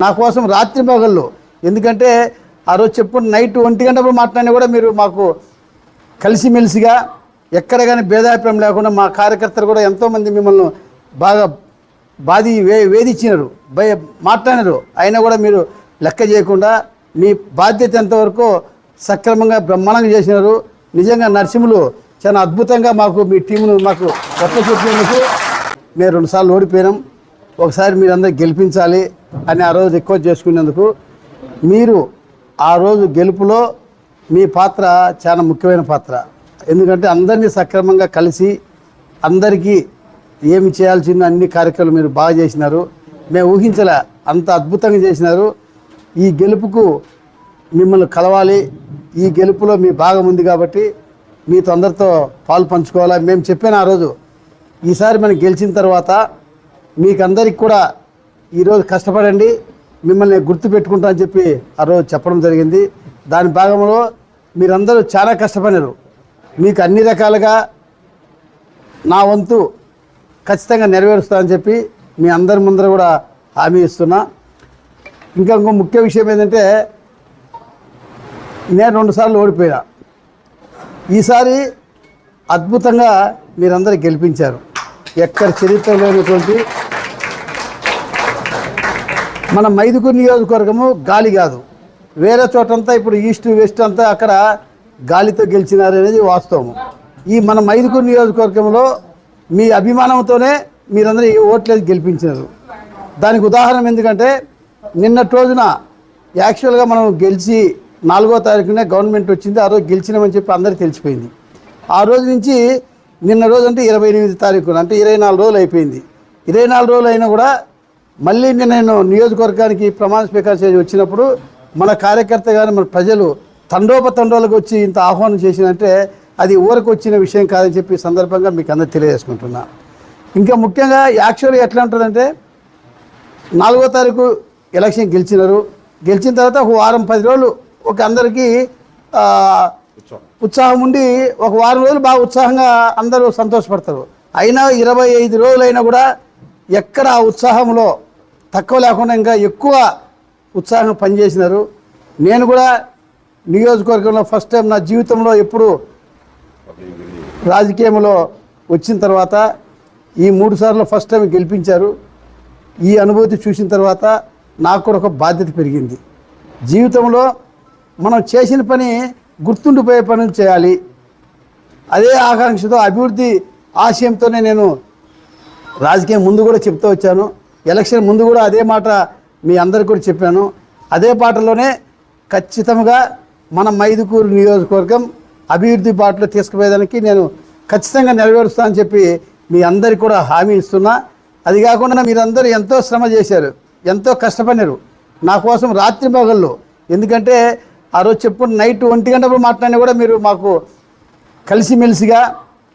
నా కోసం రాత్రి పగళ్ళు. ఎందుకంటే ఆ రోజు చెప్పుకున్న నైట్ ఒంటి గంటప్పుడు మాట్లాడినా కూడా మీరు మాకు కలిసిమెలిసిగా ఎక్కడ కానీ భేదాభిప్రాయం లేకుండా మా కార్యకర్తలు కూడా ఎంతోమంది మిమ్మల్ని బాగా బాధి వే వేధించినారు భయ మాట్లాడినారు. అయినా కూడా మీరు లెక్క చేయకుండా మీ బాధ్యత ఎంతవరకు సక్రమంగా బ్రహ్మాండంగా చేసినారు. నిజంగా నరసింహులు చాలా అద్భుతంగా మాకు మీ టీమును మాకు కొత్త చెప్పేందుకు మేము రెండుసార్లు ఓడిపోయినాం. ఒకసారి మీరందరూ గెలిపించాలి అని ఆ రోజు రిక్వెస్ట్ చేసుకునేందుకు మీరు ఆ రోజు గెలుపులో మీ పాత్ర చాలా ముఖ్యమైన పాత్ర. ఎందుకంటే అందరినీ సక్రమంగా కలిసి అందరికీ ఏమి చేయాల్సిందో అన్ని కార్యక్రమాలు మీరు బాగా చేసినారు. మేము ఊహించలే అంత అద్భుతంగా చేసినారు. ఈ గెలుపుకు మిమ్మల్ని కలవాలి. ఈ గెలుపులో మీ భాగం ఉంది కాబట్టి మీతో అందరితో పాలు పంచుకోవాలా. మేము చెప్పాను ఆ రోజు. ఈసారి మనం గెలిచిన తర్వాత మీకందరికి కూడా ఈరోజు కష్టపడండి. మిమ్మల్ని గుర్తు పెట్టుకుంటా అని చెప్పి ఆ రోజు చెప్పడం జరిగింది. దాని భాగంలో మీరందరూ చాలా కష్టపడినారు. మీకు అన్ని రకాలుగా నా వంతు ఖచ్చితంగా నెరవేరుస్తానని చెప్పి మీ అందరి ముందర కూడా హామీ ఇస్తున్నా. ఇంకా ఇంకో ముఖ్య విషయం ఏంటంటే నేను రెండుసార్లు ఓడిపోయినా. ఈసారి అద్భుతంగా మీరందరూ గెలిపించారు. ఎక్కడ చరిత్ర లేనటువంటి మన మైదుకూరు నియోజకవర్గము గాలి కాదు. వేరే చోటంతా ఇప్పుడు ఈస్ట్ వెస్ట్ అంతా అక్కడ గాలితో గెలిచినారు అనేది వాస్తవం ఈ మన మైదుకూరు నియోజకవర్గంలో మీ అభిమానంతోనే మీరందరూ ఈ ఓట్లేదు గెలిపించినారు. దానికి ఉదాహరణ ఎందుకంటే నిన్నటి రోజున యాక్చువల్గా మనం గెలిచి నాలుగో తారీఖునే గవర్నమెంట్ వచ్చింది ఆ రోజు గెలిచినామని చెప్పి అందరికీ తెలిసిపోయింది. ఆ రోజు నుంచి నిన్న రోజు అంటే ఇరవై ఎనిమిది తారీఖున అంటే ఇరవై నాలుగు రోజులు అయిపోయింది. ఇరవై నాలుగు రోజులు అయినా కూడా మళ్ళీ నిన్న నేను నియోజకవర్గానికి ప్రమాణ స్వీకారం చేసి వచ్చినప్పుడు మన కార్యకర్త కానీ మన ప్రజలు తండోపతండోలకు వచ్చి ఇంత ఆహ్వానం చేసినంటే అది ఊరకు వచ్చిన విషయం కాదని చెప్పి సందర్భంగా మీకు అందరు తెలియజేసుకుంటున్నా. ఇంకా ముఖ్యంగా యాక్చువల్గా ఎట్లా ఉంటుందంటే నాలుగో తారీఖు ఎలక్షన్ గెలిచినారు. గెలిచిన తర్వాత ఒక వారం పది రోజులు ఒక అందరికీ ఉత్సాహం ఉండి ఒక వారం రోజులు బాగా ఉత్సాహంగా అందరూ సంతోషపడతారు. అయినా ఇరవై ఐదు రోజులైనా కూడా ఎక్కడ ఆ ఉత్సాహంలో తక్కువ లేకుండా ఇంకా ఎక్కువ ఉత్సాహం పనిచేసినారు. నేను కూడా నియోజకవర్గంలో ఫస్ట్ టైం నా జీవితంలో ఎప్పుడు రాజకీయంలో వచ్చిన తర్వాత ఈ మూడు సార్లు ఫస్ట్ టైం గెలిపించారు. ఈ అనుభూతి చూసిన తర్వాత నాకు కూడా ఒక బాధ్యత పెరిగింది. జీవితంలో మనం చేసిన పని గుర్తుండిపోయే పనులు చేయాలి. అదే ఆకాంక్షతో అభివృద్ధి ఆశయంతోనే నేను రాజకీయం ముందు కూడా చెప్తూ వచ్చాను. ఎలక్షన్ ముందు కూడా అదే మాట మీ అందరికి కూడా చెప్పాను. అదే పాటలోనే ఖచ్చితంగా మన మైదుకూరు నియోజకవర్గం అభివృద్ధి బాటలో తీసుకుపోయేదానికి నేను ఖచ్చితంగా నెరవేరుస్తానని చెప్పి మీ అందరికి కూడా హామీ ఇస్తున్నా. అది కాకుండా మీరందరూ ఎంతో శ్రమ చేశారు ఎంతో కష్టపడినారు. నా కోసం రాత్రి పగళ్ళు. ఎందుకంటే ఆ రోజు చెప్పు నైట్ ఒంటి గంటప్పుడు మాట్లాడినా కూడా మీరు మాకు కలిసిమెలిసిగా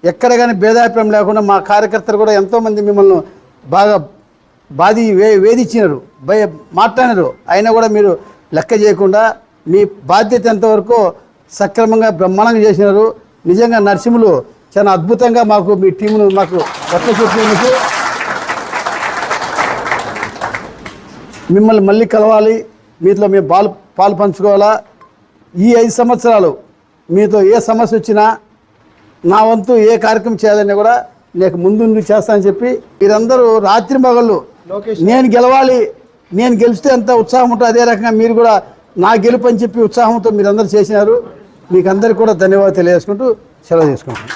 ఎక్కడ కానీ భేదాభిప్రాయం లేకుండా మా కార్యకర్తలు కూడా ఎంతోమంది మిమ్మల్ని బాగా బాధి వే వేధించినారు భయ మాట్లాడినారు. అయినా కూడా మీరు లెక్క చేయకుండా మీ బాధ్యత ఎంతవరకు సక్రమంగా బ్రహ్మాండంగా చేసినారు. నిజంగా నరసింహులు చాలా అద్భుతంగా మాకు మీ టీమును మాకు కొత్త చెప్పినందుకు మిమ్మల్ని మళ్ళీ కలవాలి. మీతో మేము పాలు పాలు పంచుకోవాలా. ఈ ఐదు సంవత్సరాలు మీతో ఏ సమస్య వచ్చినా నా వంతు ఏ కార్యక్రమం చేయాలని కూడా నేను ముందు చేస్తానని చెప్పి మీరందరూ రాత్రి మగళ్ళు నేను గెలవాలి నేను గెలిస్తే ఎంత ఉత్సాహం ఉంటుందో అదే రకంగా మీరు కూడా నా గెలుపు అని చెప్పి ఉత్సాహంతో మీరందరూ చేసినారు. మీకు అందరికీ కూడా ధన్యవాదాలు తెలియజేసుకుంటూ సెలవు చేసుకుంటాను